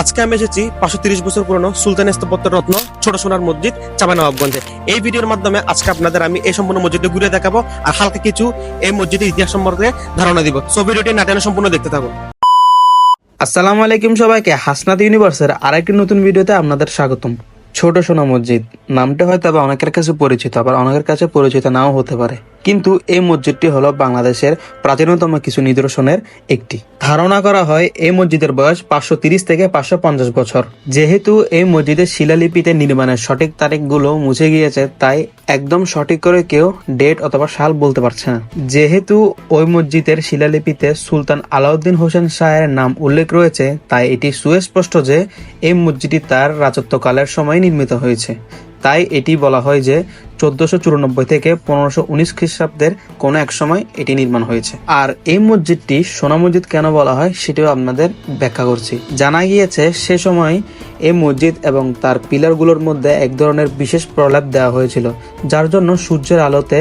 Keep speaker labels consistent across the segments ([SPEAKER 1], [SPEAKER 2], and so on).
[SPEAKER 1] আজকে আমি এসেছি পাঁচশো তিরিশ বছর পুরনো সুলতান স্থাপত্য রত্ন ছোট সোনার মসজিদ চাপানবাবগঞ্জে এই ভিডিওর মাধ্যমে আজকে আপনাদের আমি এই সম্পূর্ণ মসজিদটি ঘুরে দেখাবো আর হালকা কিছু এই মসজিদের ইতিহাস সম্পর্কে ধারণা দিব। সো ভিডিওটি নাটানো সম্পূর্ণ দেখতে থাকুন।
[SPEAKER 2] আসসালামু আলাইকুম সবাইকে হাসনাত ইউনিভার্সের আরেকটি নতুন ভিডিওতে আপনাদের স্বাগতম। ছোট সোনা মসজিদ। নামটা হয়তো আবার অনেকের কাছে পরিচিত, আবার অনেকের কাছে পরিচিত নাও হতে পারে। কিন্তু এই মসজিদটি হলো বাংলাদেশের প্রাচীনতম কিছু নিদর্শনের একটি। ধারণা করা হয় এই মসজিদের বয়স পাঁচশো তিরিশ থেকে পাঁচশো পঞ্চাশ বছর। যেহেতু এই মসজিদের শিলালিপিতে নির্মাণের সঠিক তারিখগুলো মুছে গিয়েছে, তাই একদম সঠিক করে কেউ ডেট অথবা সাল বলতে পারছে না। যেহেতু ওই মসজিদের শিলালিপিতে সুলতান আলাউদ্দিন হোসেন শাহের নাম উল্লেখ রয়েছে, তাই এটি সুস্পষ্ট যে এই মসজিদটি তার রাজত্বকালের সময় নির্মিত হয়েছে। তাই এটি বলা হয় যে চোদ্দশো চুরানব্বই থেকে পনেরোশো উনিশ খ্রিস্টাব্দের কোনো এক সময় এটি নির্মাণ হয়েছে। আর এই মসজিদটি সোনা মসজিদ কেন বলা হয় সেটিও আপনাদের ব্যাখ্যা করছি। জানা গিয়েছে, সে সময় এই মসজিদ এবং তার পিলারগুলোর মধ্যে এক ধরনের বিশেষ প্রলাপ দেওয়া হয়েছিল, যার জন্য সূর্যের আলোতে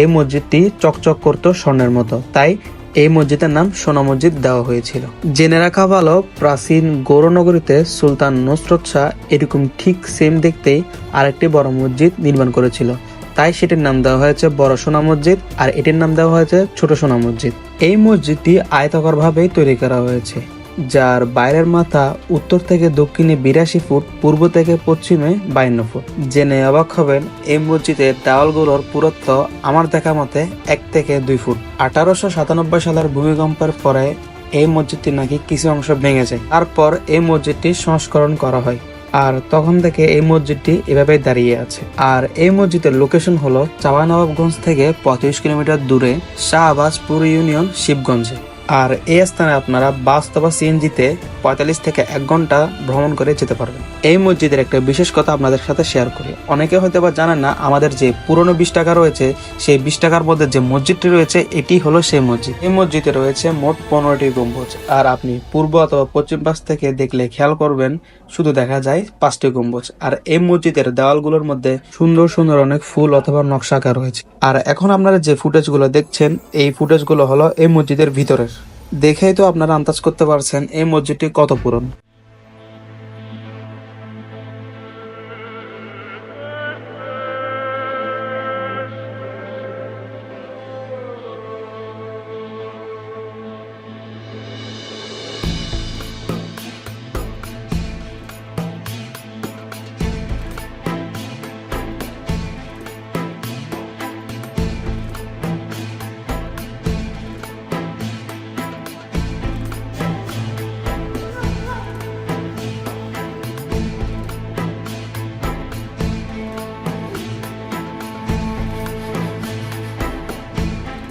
[SPEAKER 2] এই মসজিদটি চকচক করত স্বর্ণের মতো। তাই এই মসজিদের নাম সোনা মসজিদ দেওয়া হয়েছিল। জেনে রাখা ভালো, প্রাচীন গৌরনগরীতে সুলতান নসরত শাহ এরকম ঠিক সেম দেখতেই আরেকটি বড় মসজিদ নির্মাণ করেছিল। তাই সেটির নাম দেওয়া হয়েছে বড় সোনা মসজিদ আর এটির নাম দেওয়া হয়েছে ছোট সোনা মসজিদ। এই মসজিদটি আয়তাকর ভাবেই তৈরি করা হয়েছে। যার বাইরের মাথা উত্তর থেকে দক্ষিণে বিরাশি ফুট, পূর্ব থেকে পশ্চিমে বাইন্ন ফুট। জেনে অবাক হবেন, এই মসজিদের দেওয়ালগুলোর পুরত্ব আমার দেখা মতে এক থেকে দুই ফুট। আঠারোশো সাতানব্বই সালের ভূমিকম্পের পরে এই মসজিদটি নাকি কিছু অংশ ভেঙে যায় তারপর এই মসজিদটি সংস্করণ করা হয়। আর তখন থেকে এই মসজিদটি এভাবে দাঁড়িয়ে আছে। আর এই মসজিদের লোকেশন হলো চাওয়ানবাবগঞ্জ থেকে পঁচিশ কিলোমিটার দূরে শাহবাজপুর ইউনিয়ন শিবগঞ্জে। আর এই স্থানে আপনারা বাস অথবা সিএনজিতে পঁয়তাল্লিশ থেকে এক ঘণ্টা ভ্রমণ করে যেতে পারবেন। এই মসজিদের একটা বিশেষ কথা আপনাদের সাথে শেয়ার করি। অনেকে হয়তো বা জানেন না, আমাদের যে পুরনো বিশ টাকা রয়েছে, সেই বিশ টাকার মধ্যে যে মসজিদটি রয়েছে, এটি হলো সেই মসজিদ। এই মসজিদে রয়েছে মোট পনেরোটি গম্বুজ। আর আপনি পূর্ব অথবা পশ্চিম পাশ থেকে দেখলে খেয়াল করবেন, শুধু দেখা যায় পাঁচটি গম্বুজ। আর এই মসজিদের দেওয়ালগুলোর মধ্যে সুন্দর সুন্দর অনেক ফুল অথবা নকশা আঁকা রয়েছে। আর এখন আপনারা যে ফুটেজগুলো দেখছেন, এই ফুটেজগুলো হলো এই মসজিদের ভিতরের। দেখেই তো আপনারা আন্দাজ করতে পারছেন এই মসজিদটি কত পুরনো।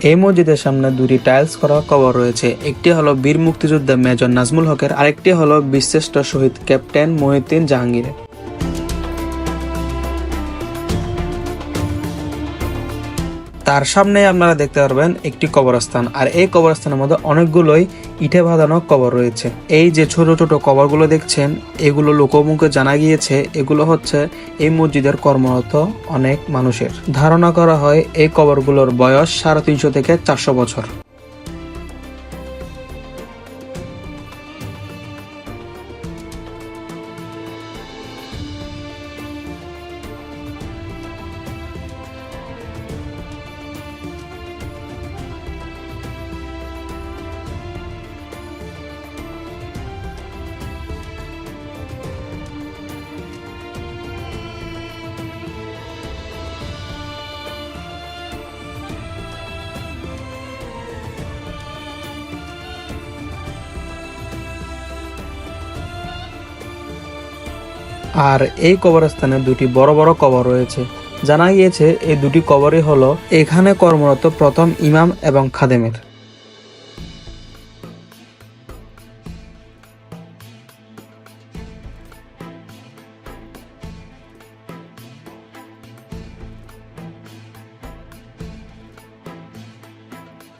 [SPEAKER 2] এই মসজিদের সামনে দুটি টাইলস করা কবর রয়েছে। একটি হলো বীর মুক্তিযোদ্ধা মেজর নাজমুল হকের, আরেকটি হলো বিশিষ্ট শহীদ ক্যাপ্টেন মহিউদ্দিন জাহাঙ্গীরের। তার সামনে আপনারা দেখতে পারবেন একটি কবরস্থান। আর এই কবরস্থানের মধ্যে অনেকগুলোই ইটে বাঁধানো কবর রয়েছে। এই যে ছোট ছোট কবরগুলো দেখছেন, এগুলো লোকমুখে জানা গিয়েছে, এগুলো হচ্ছে এই মসজিদের কর্মরত অনেক মানুষের। ধারণা করা হয় এই কবরগুলোর বয়স সাড়ে তিনশো থেকে চারশো বছর। আর এই কবরস্থানে দুটি বড় বড় কবর রয়েছে। জানা গিয়েছে এই দুটি কবরই হলো এখানে কর্মরত প্রথম ইমাম এবং খাদেমের।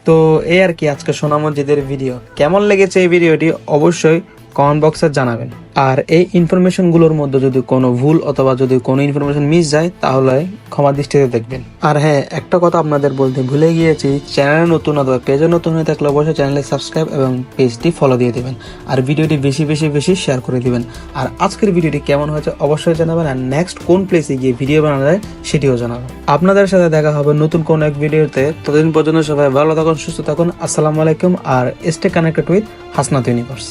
[SPEAKER 2] তো এই আর কি আজকে সোনা মসজিদের ভিডিও। কেমন লেগেছে এই ভিডিওটি? অবশ্যই কমেন্ট বক্সে জানাবেন। আর এই ইনফরমেশনগুলোর মধ্যে যদি কোনো ভুল অথবা যদি কোনো ইনফরমেশন মিস যায়, তাহলে ক্ষমা দৃষ্টিতে দেখবেন। আর হ্যাঁ একটা কথা আপনাদের বলতে ভুলে গিয়েছি চ্যানেলে নতুন অথবা পেজে নতুন হয়ে থাকলে অবশ্যই চ্যানেলে সাবস্ক্রাইব এবং পেজটি ফলো দিয়ে দিবেন। আর ভিডিওটি বেশি বেশি বেশি শেয়ার করে দিবেন। আর আজকের ভিডিওটি কেমন হয়েছে অবশ্যই জানাবেন, আর নেক্সট কোন প্লেসে গিয়ে ভিডিও বানানো যায় সেটিও জানাবেন। আপনাদের সাথে দেখা হবে নতুন কোন এক ভিডিওতে। ততদিন পর্যন্ত সবাই ভালো থাকুন, সুস্থ থাকুন। আসসালামু আলাইকুম, আর stay connected with Hasnat universe